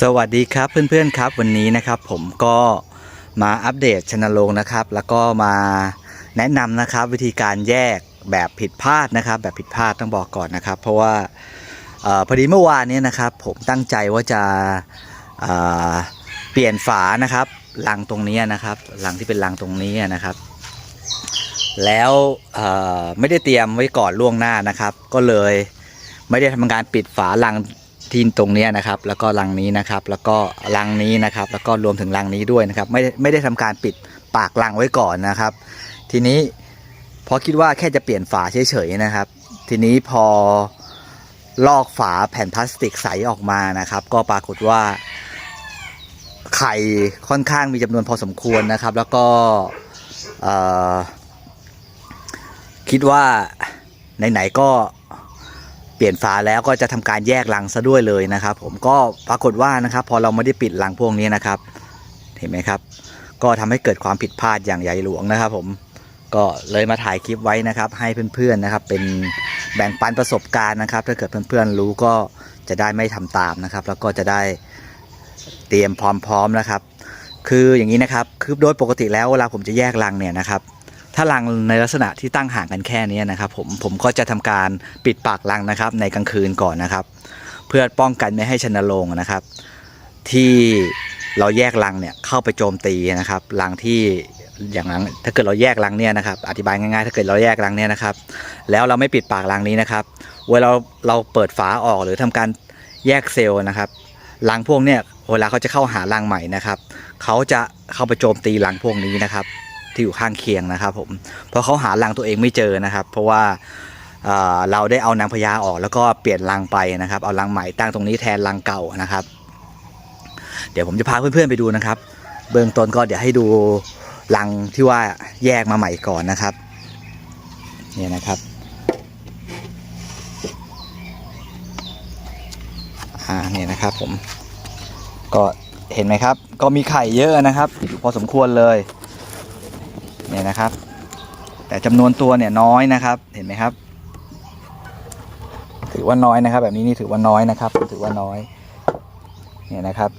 สวัสดีครับเพื่อนๆครับวันนี้นะครับ ผมก็มาอัปเดตชนโรงนะครับ แล้วก็มาแนะนำนะครับ วิธีการแยกแบบผิดพลาดนะครับ แบบผิดพลาดต้องบอกก่อนนะครับ เพราะว่าออพอดีเมื่อวานนี้นะครับ ผมตั้งใจว่าจะเเปลี่ยนฝานะครับรังตรงนี้นะครับรังที่เป็นรังตรงนี้นะครับ แล้วไม่ได้เตรียมไว้ก่อนล่วงหน้านะครับ ก็เลยไม่ได้ทำการปิดฝารัง ที่ตรงนี้นะครับ แล้วก็รังนี้นะครับ แล้วก็รังนี้นะครับ แล้วก็รวมถึงรังนี้ด้วยนะครับ ไม่ไม่ได้ทำการปิดปากรังไว้ก่อนนะครับ ทีนี้พอคิดว่าแค่จะเปลี่ยนฝาเฉยๆนะครับ ทีนี้พอลอกฝาแผ่นพลาสติกใสออกมานะครับ ก็ปรากฏว่าไข่ค่อนข้างมีจำนวนพอสมควรนะครับ แล้วก็คิดว่าไหนๆก็ เปลี่ยนฝาแล้วก็จะทำการแยกรังซะด้วยเลยนะครับ ผมก็ปรากฏว่านะครับ พอเราไม่ได้ปิดรังพวกนี้นะครับ เห็นไหมครับ ก็ทำให้เกิดความผิดพลาดอย่างใหญ่หลวงนะครับ ผมก็เลยมาถ่ายคลิปไว้นะครับ ให้เพื่อนๆนะครับ เป็นแบ่งปันประสบการณ์นะครับ ถ้าเกิดเพื่อนๆรู้ก็จะได้ไม่ทำตามนะครับ แล้วก็จะได้เตรียมพร้อมๆนะครับ คืออย่างนี้นะครับคือโดยปกติแล้วเวลาผมจะแยกรังเนี่ยนะครับ ถ้ารังในลักษณะที่ตั้งห่างกันแค่นี้นะครับผมผมก็จะทำการปิดปากรังนะครับ ในกลางคืนก่อนนะครับ เพื่อป้องกันไม่ให้ชนโรงนะครับ ที่เราแยกรังเนี่ยเข้าไปโจมตีนะครับรังที่อย่างนั้นถ้าเกิดเราแยกรังเนี่ยนะครับอธิบายง่ายๆ ถ้าเกิดเราแยกรังเนี่ยนะครับ แล้วเราไม่ปิดปากรังนี้นะครับ เวลาเราเราเปิดฝาออกหรือทำการแยกเซลล์นะครับรังพวกเนี่ยเวลาเขาจะเข้าหารังใหม่นะครับเขาจะเข้าไปโจมตีรังพวกนี้นะครับ ที่อยู่ข้างเคียงนะครับผมเพราะเขาหารังตัวเองไม่เจอนะครับ เพราะว่าเเราได้เอานางพญาออกแล้วก็เปลี่ยนรังไปนะครับ เอารังใหม่ตั้งตรงนี้แทนรังเก่านะครับ เดี๋ยวผมจะพาเพื่อนๆไปดูนะครับ เบื้องต้นก็เดี๋ยวให้ดูรังที่ว่าแยกมาใหม่ก่อนนะครับเนี่ยนะครับอ่าเนี่ยนะครับผมก็เห็นไหมครับ ก็มีไข่เยอะนะครับ พอสมควรเลย เนี่ยนะครับ แต่จำนวนตัวเนี่ยน้อยนะครับ เห็นไหมครับ ถือว่าน้อยนะครับ แบบนี้นี่ถือว่าน้อยนะครับ ถือว่าน้อย เนี่ยนะครับ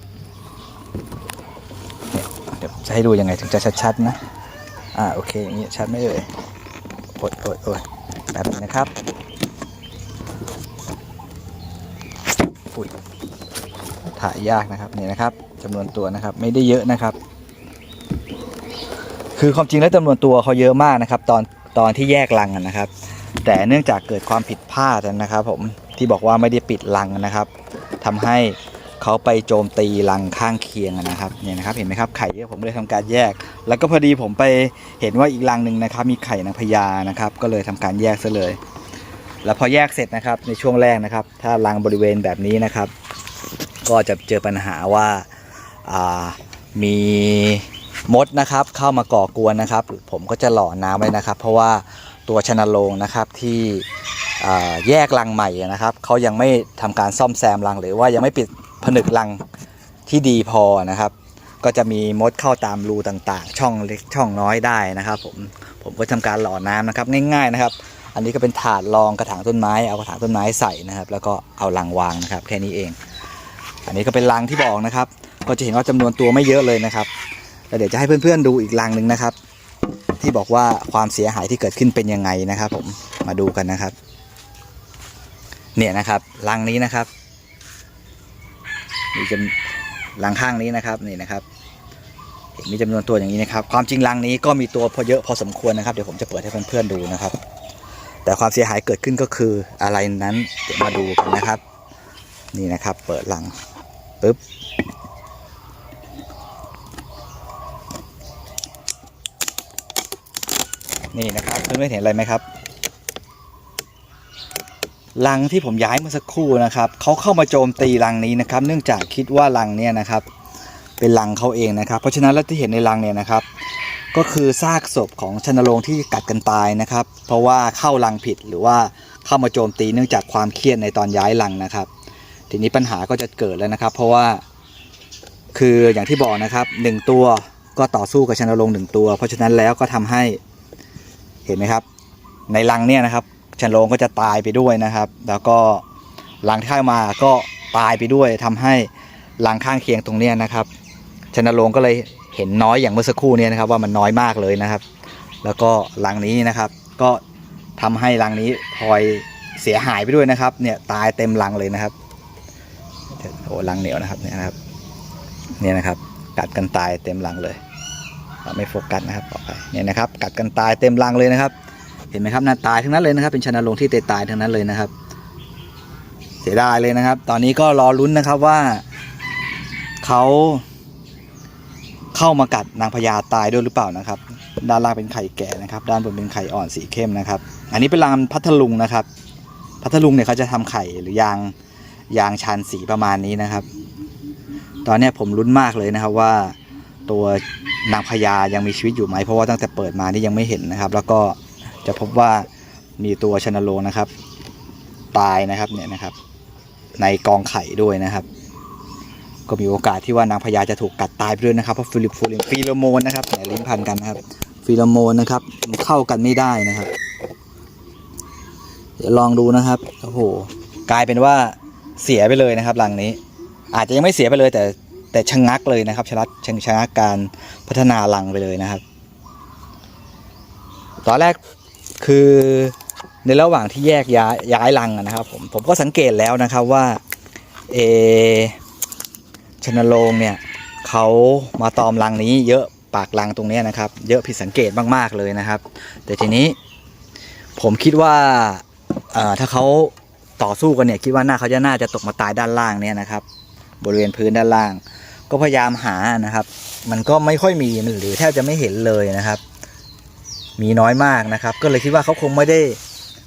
เดี๋ยวจะให้ดูยังไงถึงจะชัดๆนะอ่าโอเคอย่างนี้ชัดไหมเอ่ยโอดโอดโอดแบบนี้นะครับถ่ายยากนะครับเนี่ยนะครับจำนวนตัวนะครับไม่ได้เยอะนะครับ คือความจริงแล้วจำนวนตัวเขาเยอะมากนะครับตอนตอนที่แยกรังนะครับ แต่เนื่องจากเกิดความผิดพลาดนะครับผมที่บอกว่าไม่ได้ปิดรังนะครับทำให้เขาไปโจมตีรังข้างเคียงนะครับเนี่ยนะครับเห็นไหมครับไข่เยอะผมเลยทำการแยก แล้วก็พอดีผมไปเห็นว่าอีกรังหนึ่งนะครับ มีไข่นางพญานะครับ ก็เลยทำการแยกซะเลย แล้วพอแยกเสร็จนะครับในช่วงแรกนะครับ ถ้ารังบริเวณแบบนี้นะครับ ก็จะเจอปัญหาว่าอ่ามี มดนะครับเข้ามาก่อกวนนะครับ ผมก็จะหล่อน้ำไว้นะครับ เพราะว่าตัวชนโรงนะครับที่แยกรังใหม่นะครับเขายังไม่ทำการซ่อมแซมรัง หรือว่ายังไม่ปิดผนึกรังที่ดีพอนะครับ ก็จะมีมดเข้าตามรูต่างๆ ช่องเล็กช่องน้อยได้นะครับ ผมผมก็ทำการหล่อน้ำนะครับ ง่าย ๆนะครับ อันนี้ก็เป็นถาดรองกระถางต้นไม้เอากระถางต้นไม้ใส่นะครับ แล้วก็เอารังวางนะครับ แค่นี้เอง อันนี้ก็เป็นรังที่บอกนะครับ ก็จะเห็นว่าจำนวนตัวไม่เยอะเลยนะครับ แล้วเดี๋ยวจะให้เพื่อนๆดูอีกรังหนึ่งนะครับ ที่บอกว่าความเสียหายที่เกิดขึ้นเป็นยังไงนะครับ ผมมาดูกันนะครับ เนี่ยนะครับรังนี้นะครับมีจำรังข้างนี้นะครับนี่นะครับเห็นมีจำนวนตัวอย่างนี้นะครับ ความจริงรังนี้ก็มีตัวพอเยอะพอสมควรนะครับ เดี๋ยวผมจะเปิดให้เพื่อนๆดูนะครับ แต่ความเสียหายเกิดขึ้นก็คืออะไรนั้นเดี๋ยวมาดูกันนะครับ นี่นะครับ เปิดรังปึ๊บ นี่นะครับเพื่อนๆเห็นอะไรไหมครับรังที่ผมย้ายเมื่อสักครู่นะครับเขาเข้ามาโจมตีรังนี้นะครับ เนื่องจากคิดว่ารังเนี่ยนะครับเป็นรังเขาเองนะครับ เพราะฉะนั้นแล้วที่เห็นในรังเนี่ยนะครับ ก็คือซากศพของชนโรงที่กัดกันตายนะครับ เพราะว่าเข้ารังผิดหรือว่าเข้ามาโจมตีเนื่องจากความเครียดในตอนย้ายรังนะครับ ทีนี้ปัญหาก็จะเกิดแล้วนะครับ เพราะว่าคืออย่างที่บอกนะครับหนึ่งตัวก็ต่อสู้กับชนโรงหนึ่งตัว เพราะฉะนั้นแล้วก็ทำให้ เห็นไหมครับ ในรังเนี่ยนะครับชันโรงก็จะตายไปด้วยนะครับ แล้วก็รังที่เข้ามาก็ตายไปด้วยทำให้รังข้างเคียงตรงเนี้ยนะครับชนโรงก็เลยเห็นน้อยอย่างเมื่อสักครู่เนี้นะครับ ว่ามันน้อยมากเลยนะครับ แล้วก็รังนี้นะครับ ก็ทำให้รังนี้พลอยเสียหายไปด้วยนะครับเนี่ยตายเต็มรังเลยนะครับโอ้รังเหนียวนะครับเนี่ยนะครับเนี่ยนะครับกัดกันตายเต็มรังเลย ไม่โฟกัสนะครับต่อไปเนี่ยนะครับ กัดกันตายเต็มรังเลยนะครับ เห็นไหมครับน่าตายทั้งนั้นเลยนะครับ เป็นชนโรงที่เตตายทั้งนั้นเลยนะครับ เสียดายเลยนะครับ ตอนนี้ก็รอลุ้นนะครับว่าเขาเข้ามากัดนางพญาตายด้วยหรือเปล่านะครับ ด้านล่างเป็นไข่แก่นะครับ ด้านบนเป็นไข่อ่อนสีเข้มนะครับ อันนี้เป็นรางพัทลุงนะครับ พัทลุงเนี่ยเขาจะทำไข่หรือยางยางชันสีประมาณนี้นะครับ ตอนนี้ผมลุ้นมากเลยนะครับว่า ตัวนางพญายังมีชีวิตอยู่ไหม เพราะว่าตั้งแต่เปิดมานี่ยังไม่เห็นนะครับ แล้วก็จะพบว่ามีตัวชนโรงนะครับ ตายนะครับเนี่ยนะครับ ในกองไข่ด้วยนะครับ ก็มีโอกาสที่ว่านางพญาจะถูกกัดตายไปด้วยนะครับเพราะฟิลิปฟูลินฟีโรโมนนะครับเนี่ยลิ้นพันกันนะครับฟีโรโมนนะครับมันเข้ากันไม่ได้นะครับเดี๋ยวลองดูนะครับโอ้โหกลายเป็นว่าเสียไปเลยนะครับรังนี้ อาจจะยังไม่เสียไปเลยแต่ แต่ชะงักเลยนะครับชะลัดชะชะงักการพัฒนารังไปเลยนะครับ ตอนแรกคือในระหว่างที่แยกย้ายย้ายรังนะครับ ผมผมก็สังเกตแล้วนะครับว่าเอชนโรงเนี่ยเขามาตอมรังนี้เยอะปากรังตรงนี้นะครับ เยอะผิดสังเกตมากๆเลยนะครับ แต่ทีนี้ผมคิดว่าถ้าเขาต่อสู้กันเนี่ยคิดว่าหน้าเขาจะน่าจะตกมาตายด้านล่างเนี่ยนะครับ บริเวณพื้นด้านล่าง ก็พยายามหานะครับ มันก็ไม่ค่อยมีหรือแทบจะไม่เห็นเลยนะครับ มีน้อยมากนะครับ ก็เลยคิดว่าเขาคงไม่ได้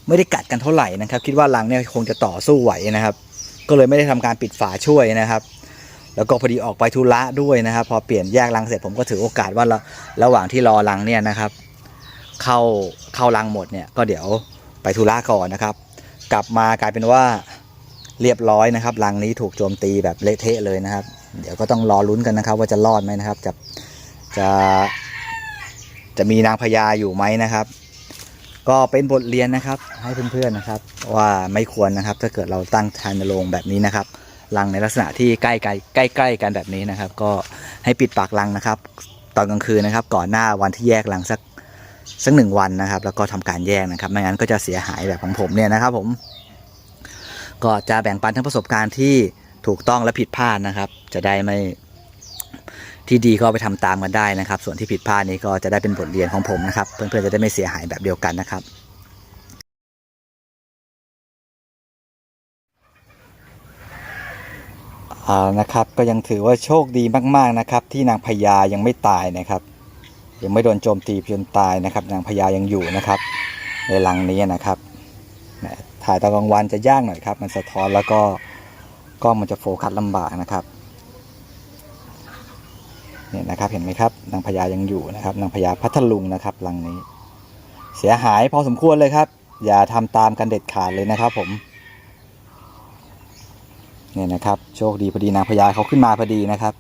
ไม่ได้กัดกันเท่าไหร่นะครับ คิดว่ารังเนี่ยคงจะต่อสู้ไหวนะครับ ก็เลยไม่ได้ทำการปิดฝาช่วยนะครับ แล้วก็พอดีออกไปธุระด้วยนะครับ พอเปลี่ยนแยกรังเสร็จผมก็ถือโอกาสว่าระระหว่างที่รอรังเนี่ยนะครับ เข้าเข้ารังหมดเนี่ยก็เดี๋ยวไปธุระก่อนนะครับ กลับมากลายเป็นว่า เรียบร้อยนะครับรังนี้ถูกโจมตีแบบเละเทะเลยนะครับ เดี๋ยวก็ต้องรอลุ้นกันนะครับ ว่าจะรอดไหมนะครับ จะจะจะมีนางพญาอยู่ไหมนะครับ ก็เป็นบทเรียนนะครับ ให้เพื่อนๆนะครับ ว่าไม่ควรนะครับ ถ้าเกิดเราตั้งทานโรงแบบนี้นะครับรังในลักษณะที่ใกล้ใกล้ใกล้ใกล้ๆกันแบบนี้นะครับ ก็ให้ปิดปากรังนะครับ ตอนกลางคืนนะครับ ก่อนหน้าวันที่แยกรังสักสักหนึ่งวันนะครับ แล้วก็ทำการแยกนะครับ ไม่งั้นก็จะเสียหายแบบของผมเนี่ยนะครับผม ก็จะแบ่งปันทั้งประสบการณ์ที่ถูกต้องและผิดพลาดนะครับ จะได้ไม่ที่ดีก็ไปทำตามกันได้นะครับ ส่วนที่ผิดพลาดนี้ก็จะได้เป็นบทเรียนของผมนะครับ เพื่อนๆจะได้ไม่เสียหายแบบเดียวกันนะครับ อ่านะครับก็ยังถือว่าโชคดีมากๆนะครับ ที่นางพญายังไม่ตายนะครับ ยังไม่โดนโจมตีจนตายนะครับ นางพญายังอยู่นะครับ ในรังนี้นะครับ ถ่ายตอนกลางวันจะยากหน่อยครับ มันสะท้อนแล้วก็กล้องมันจะโฟกัสลำบากนะครับเนี่ยนะครับเห็นไหมครับนางพญายังอยู่นะครับนางพญาพัทลุงนะครับรังนี้ เสียหายพอสมควรเลยครับ อย่าทำตามกันเด็ดขาดเลยนะครับผมเนี่ยนะครับ โชคดีพอดีนางพญาเขาขึ้นมาพอดีนะครับ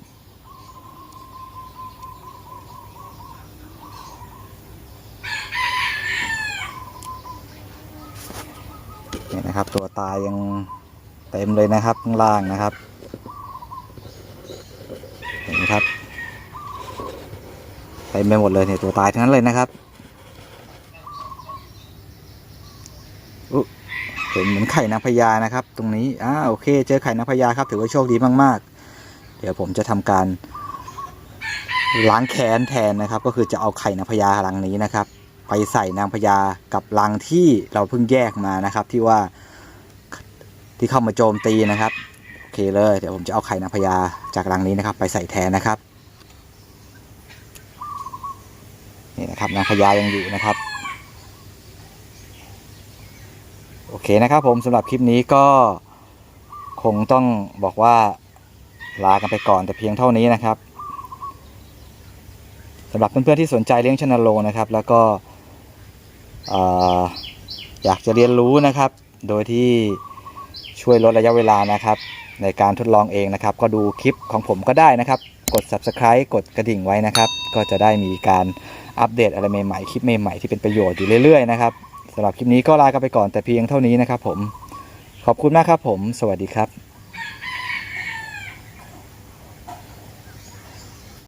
เนี่ยนะครับ ตายยังเต็มเลยนะครับข้างล่างนะครับ เห็นไหมครับเต็มไปหมดเลยเนี่ยตัวตายทั้งนั้นเลยนะครับอุ๊เห็นเหมือนไข่นางพญานะครับ ตรงนี้อ่าโอเค เจอไข่นางพญาครับ ถือว่าโชคดีมากๆ เดี๋ยวผมจะทำการล้างแค้นแทนนะครับ ก็คือจะเอาไข่นางพญารังนี้นะครับ ไปใส่นางพญากับรังที่เราเพิ่งแยกมานะครับ ที่ว่า ที่เข้ามาโจมตีนะครับ โอเคเลย เดี๋ยวผมจะเอาไข่นางพญาจากรังนี้นะครับ ไปใส่แทนนะครับ นี่นะครับนางพญายังอยู่นะครับ โอเคนะครับผมสำหรับคลิปนี้ก็คงต้องบอกว่าลากันไปก่อนแต่เพียงเท่านี้นะครับสำหรับเพื่อนๆที่สนใจเลี้ยงชนโรงนะครับ แล้วก็เอ่ออยากจะเรียนรู้นะครับ โดยที่ ช่วยลดระยะเวลานะครับ ในการทดลองเองนะครับ ก็ดูคลิปของผมก็ได้นะครับ กด subscribe กดกระดิ่งไว้นะครับ ก็จะได้มีการอัปเดตอะไรใหม่ๆ คลิปใหม่ๆที่เป็นประโยชน์อยู่เรื่อยๆนะครับสำหรับคลิปนี้ก็ลากันไปก่อนแต่เพียงเท่านี้นะครับผมขอบคุณมากครับผม สวัสดีครับ